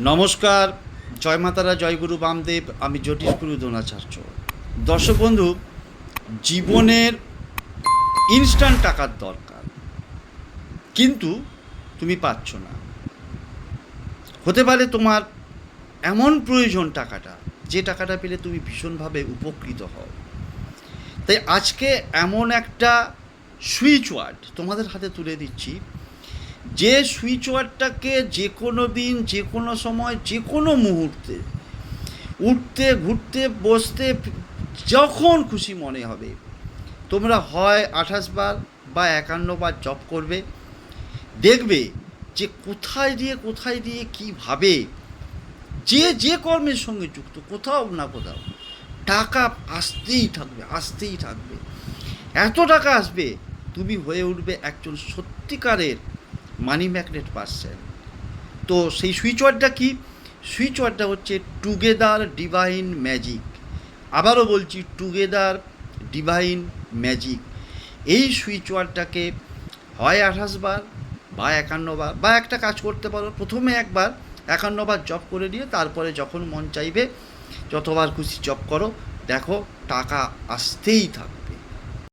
নমস্কার, জয় মাতারা, জয় গুরু বামদেব, আমি জ্যোতিষ গুরু দ্রোণাচার্য। দর্শক বন্ধু, জীবনের ইনস্ট্যান্ট টাকার দরকার। কিন্তু তুমি পাচ্ছ না। হতে পারে তোমার এমন প্রয়োজন টাকাটা, যে টাকাটা পেলে তুমি ভীষণভাবে উপকৃত হও। তাই আজকে এমন একটা সুইচ ওয়ার্ড তোমাদের হাতে তুলে দিচ্ছি। যে সুইচ ওয়ার্ডটাকে যে কোনো দিন, যে কোনো সময়, যে কোনো মুহূর্তে উঠতে, ঘুরতে, বসতে যখন খুশি মনে হবে, তোমরা হয় আঠাশ বার বা একান্ন বার জব করবে। দেখবে যে কোথায় দিয়ে কোথায় দিয়ে কীভাবে যে যে কর্মের সঙ্গে যুক্ত, কোথাও না কোথাও টাকা আসতেই থাকবে আসতেই থাকবে। এত টাকা আসবে, তুমি হয়ে উঠবে একজন সত্যিকারের মানি ম্যাগনেট পার্সেন তো সেই সুইচ ওয়ার্ডটা কি? সুইচ ওয়ার্ডটা হচ্ছে টুগেদার ডিভাইন ম্যাজিক। আবারও বলছি, টুগেদার ডিভাইন ম্যাজিক। এই সুইচ ওয়ার্ডটাকে হয় আঠাশ বার বা একান্ন বার বা একটা কাজ করতে পারো। প্রথমে একবার একান্ন বার জব করে নিয়ে তারপরে যখন মন চাইবে, যতবার খুশি জব করো, দেখো টাকা আসতেই থাকবে